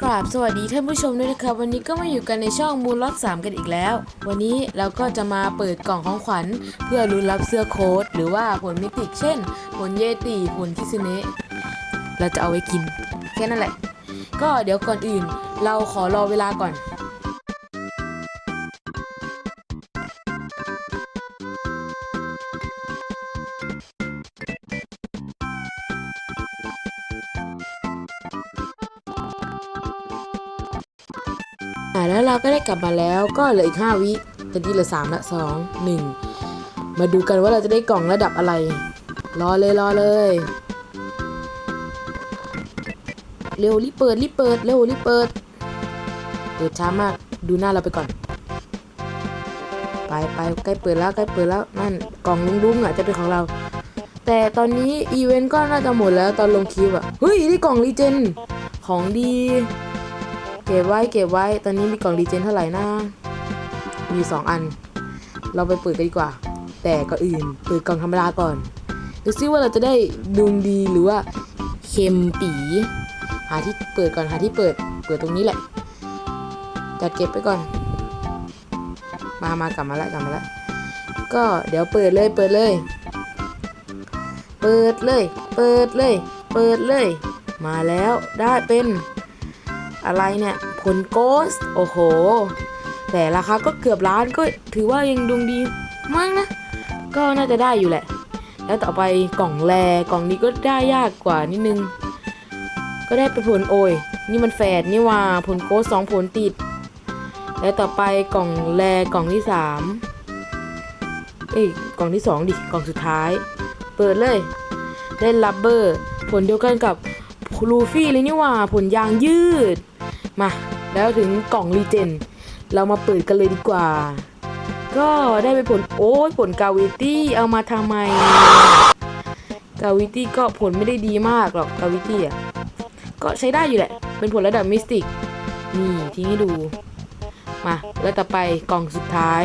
กราบสวัสดีท่านผู้ชมด้วยนะครับวันนี้ก็มาอยู่กันในช่องมูลล็อก3กันอีกแล้ว วันนี้เราก็จะมาเปิดกล่องของขวัญ เพื่อลุ้นรับเสื้อโค้ดหรือว่าผลมิติเช่น ผลเยติผลคิซึเนะเราจะเอาไว้กิน แค่นั้นแหละ ก็เดี๋ยวก่อนอื่น เราขอรอเวลาก่อน อ่าแล้วเราก็ได้กลับมาแล้วก็เหลืออีก 5 วิตอนนี้เหลือ3ละ2 1 มาดูกันว่าเราจะได้กล่องระดับอะไร รอเลยรอเลย เร็วรีบเปิดรีบเปิดเร็วรีบเปิด เปิดช้ามากดูหน้าเราไปก่อน ไปไปใกล้เปิดแล้วใกล้เปิดแล้วนั่นกล่องลุงดุ้งอะจะเป็นของเรา แต่ตอนนี้อีเวนต์ก็น่าจะหมดแล้วตอนลงคลิปอะเฮ้ยได้กล่องรีเจนของดี ก็บไว้เก็บไว้ ตอนนี้มีกล่องรีเจนเท่าไหร่นะมีสองอัน เราไปเปิดกันดีกว่า แต่ก่อนอื่นเปิดกล่องธรรมดาก่อน ดูซิว่าเราจะได้ดุงดีหรือว่าเค็มปี หาที่เปิดก่อนหาที่เปิด เปิดตรงนี้แหละ จัดเก็บไปก่อน มามากลับมาแล้วกลับมาแล้วก็เดี๋ยวเปิดเลยเปิดเลย เปิดเลย เปิดเลย เปิดเลย มาแล้วได้เป็นอะไรเนี่ย ผลโกสโอ้โห แต่ราคาก็เกือบล้านก็ถือว่ายังดวงดีมากนะ ก็น่าจะได้อยู่แหละ แล้วต่อไปกล่องแรกล่องนี้ก็ได้ยากกว่านิดนึง ก็ได้เป็นผลโอยนี่มันแฝดนี่ว่าผลโกสสองผลติด แล้วต่อไปกล่องแรกล่องที่สามเอ้ยกล่องที่สองดิกล่องสุดท้าย เปิดเลยได้ลับเบอร์ ผลเดียวกันกับลูฟี่เลยนี่ว่าผลยางยืด มา แล้วถึงกล่องรีเจน เรามาเปิดกันเลยดีกว่า ก็ได้ไปผลโอ้ยผลกาวิตี้เอามาทำไมกาวิตี้ก็ผลไม่ได้ดีมากหรอกกาวิตี้อะก็ใช้ได้อยู่แหละ เป็นผลระดับมิสติก นี่ทิ้งให้ดู มา แล้วต่อไปกล่องสุดท้าย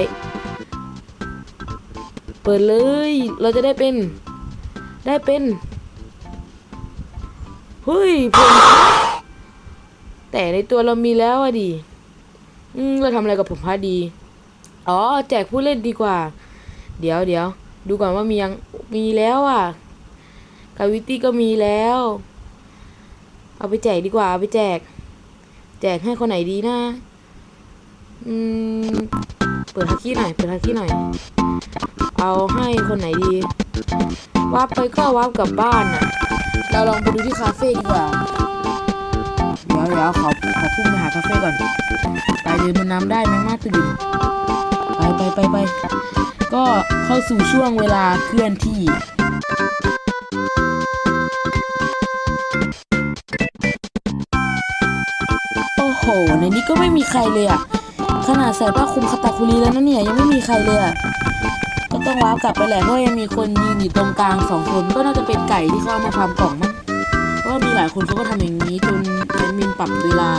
เปิดเลย เราจะได้เป็น ได้เป็น เฮ้ยผล แต่ในตัวเรามีแล้วอะดิอืมเราทำอะไรกับผมพัดดี อ๋อ แจกผู้เล่นดีกว่า เดี๋ยวเดี๋ยวดูก่อนว่ามียังมีแล้วอะกาวิตี้ก็มีแล้ว เอาไปแจกดีกว่า เอาไปแจก แจกให้คนไหนดีนะ อืม เปิดฮักกี้หน่อย เปิดฮักกี้หน่อย เอาให้คนไหนดีวับไปก็วับกลับบ้านน่ะ เราลองไปดูที่คาเฟ่ดีกว่า ดี๋ยวเดี๋ยวขอขอพุ่งไปหาคาเฟ่ก่อน ไปเดินบนน้ำได้แมงมาตื่น ไปไปไปไป ก็เข้าสู่ช่วงเวลาเคลื่อนที่โอ้โหในนี้ก็ไม่มีใครเลยอะขนาดใส่ผ้าคลุมคาตาคุรีแล้วนะเนี่ยยังไม่มีใครเลยอะก็ต้องว้าวกลับไปแหละเพราะยังมีคนยืนอยู่ตรงกลางสองคนก็น่าจะเป็นไก่ที่เขาเอามาทำกล่องมั้ง เพราะว่ามีหลายคนเขาก็ทำอย่างนี้จนแอดมินปรับเวลา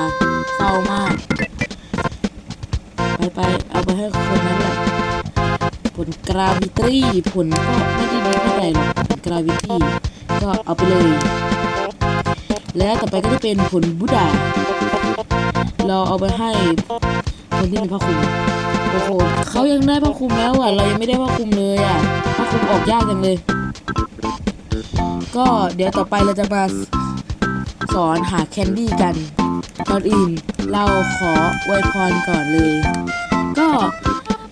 เศร้ามาก ไปไปเอาไปให้คนนั้นแหละผลกราวิตี้ผลก็ไม่ได้ดีเท่าไหร่หรอกผลกราวิตี้ก็เอาไปเลย แล้วต่อไปก็จะเป็นผลบุดาเราเอาไปให้คนที่มีผ้าคลุมโอ้โหเขายังได้ผ้าคลุมแล้วอะ เรายังไม่ได้ผ้าคลุมเลยอะผ้าคลุมออกยากจังเลย ก็เดี๋ยวต่อไปเราจะมา สอนหาแคนดี้กัน ก่อนอื่นเราขออวยพรก่อนเลย ก็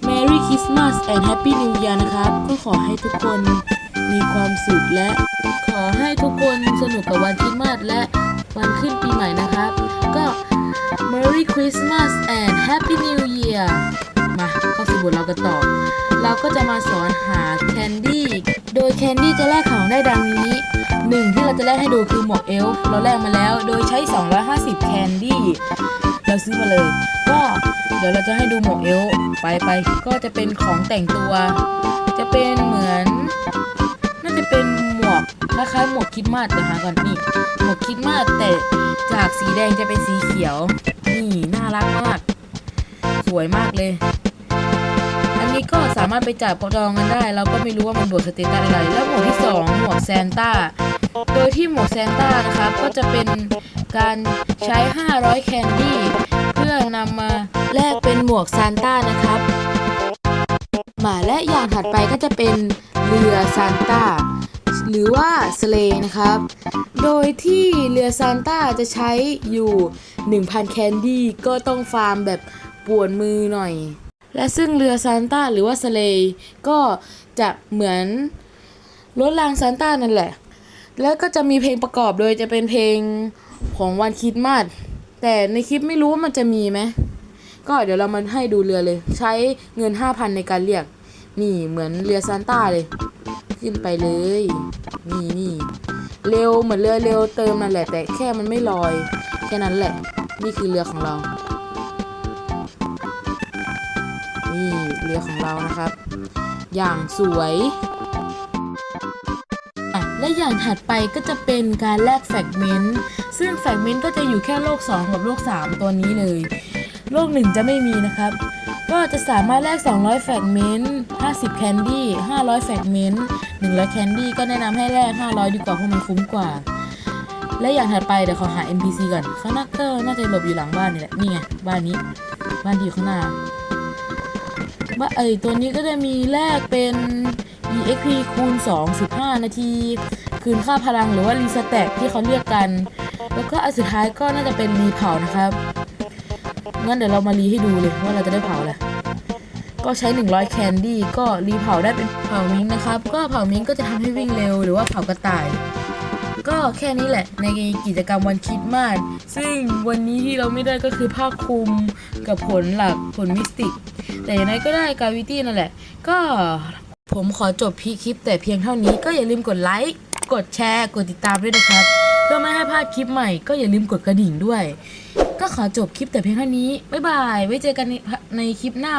Merry Christmas and Happy New Year นะครับ ก็ขอให้ทุกคนมีความสุขและ ขอให้ทุกคนสนุกกับวันคริสต์มาสและวันขึ้นปีใหม่นะครับ ก็ Merry Christmas and Happy New Year มาเข้าสู่บทเรากันต่อ เราก็จะมาสอนหาแคนดี้ โดยแคนดี้จะแลกของได้ดังนี้ หนึ่งที่เราจะแลกให้ดูคือหมวกเอลฟ์เราแลกมาแล้ว โดยใช้ 250 แคนดี้เราซื้อมาเลย ก็เดี๋ยวเราจะให้ดูหมวกเอลฟ์ไปไปก็จะเป็นของแต่งตัว จะเป็นเหมือนน่าจะเป็นหมวกคล้ายๆหมวกคิดมาสเดี๋ยวหาก่อนนี่หมวกคิดมาสแต่จากสีแดงจะเป็นสีเขียว นี่น่ารักมาก สวยมากเลย อันนี้ก็สามารถไปจับจองกันได้ เราก็ไม่รู้ว่ามันบวกสเตตัสอะไร แล้วหมวกที่สองหมวกแซนต้า โดยที่หมวกแซนต้านะครับ ก็จะเป็นการใช้ 500 แคนดี้เพื่อนำมาแลกเป็นหมวกซานต้านะครับ หมาและอย่างถัดไปก็จะเป็นเรือซานต้าหรือว่าสเลนะครับ โดยที่เรือซานต้าจะใช้อยู่ 1,000 แคนดี้ก็ต้องฟาร์มแบบปวดมือหน่อย และซึ่งเรือซานต้าหรือว่าสเลก็จะเหมือนรถรางซานต้านั่นแหละ แล้วก็จะมีเพลงประกอบโดยจะเป็นเพลงของวันคริดมาสแต่ในคลิปไม่รู้ว่ามันจะมีไหมก็เดี๋ยวเรามาให้ดูเรือเลย ใช้เงิน 5,000 ในการเรียก นี่เหมือนเรือซานต้าเลย ขึ้นไปเลย นี่นี่เร็วเหมือนเรือเร็วเติมนั่นแหละ แต่แค่มันไม่ลอย แค่นั้นแหละ นี่คือเรือของเรา นี่เรือของเรานะครับ อย่างสวย และอย่างถัดไปก็จะเป็นการแลกแฟกเมนต์ซึ่งแฟกเมนต์ก็จะอยู่แค่โลก 2 กับโลก 3 ตัวนี้เลย โลก 1 จะไม่มีนะครับ ก็จะสามารถแลก 200 แฟกเมนต์50 แคนดี้ 500 แฟกเมนต์100 แคนดี้ก็แนะนำให้แลก 500 ดีกว่าเพราะมันคุ้มกว่า และอย่างถัดไปเดี๋ยวขอหา NPC ก่อนข้าหน้าก็น่าจะหลบอยู่หลังบ้านนี่แหละ นี่ไงบ้านนี้ บ้านที่อยู่ข้างหน้าว่าไอตัวนี้ก็จะมีแลกเป็น EXP คูณ2 15นาที คืนค่าพลังหรือว่ารีสแต็กที่เขาเรียกกัน แล้วก็อันสุดท้ายก็น่าจะเป็นรีเผานะครับ งั้นเดี๋ยวเรามารีให้ดูเลยว่าเราจะได้เผาอะไรก็ใช้ 100 แคนดี้ก็รีเผาได้เป็นเผามิงนะครับ ก็เผามิงก็จะทำให้วิ่งเร็วหรือว่าเผากระต่าย ก็แค่นี้แหละในกิจกรรมวันคริดมาสซึ่งวันนี้ที่เราไม่ได้ก็คือผ้าคลุมกับผลหลักผลมิสติก แต่อย่างไรก็ได้กาวิตี้นั่นแหละ ก็ ผมขอจบพีคลิปแต่เพียงเท่านี้ก็อย่าลืมกดไลค์ กดแชร์ กดติดตามด้วยนะครับ เพื่อไม่ให้พลาดคลิปใหม่ก็อย่าลืมกดกระดิ่งด้วย ก็ขอจบคลิปแต่เพียงเท่านี้ บ๊ายบาย ไว้เจอกันในในคลิปหน้า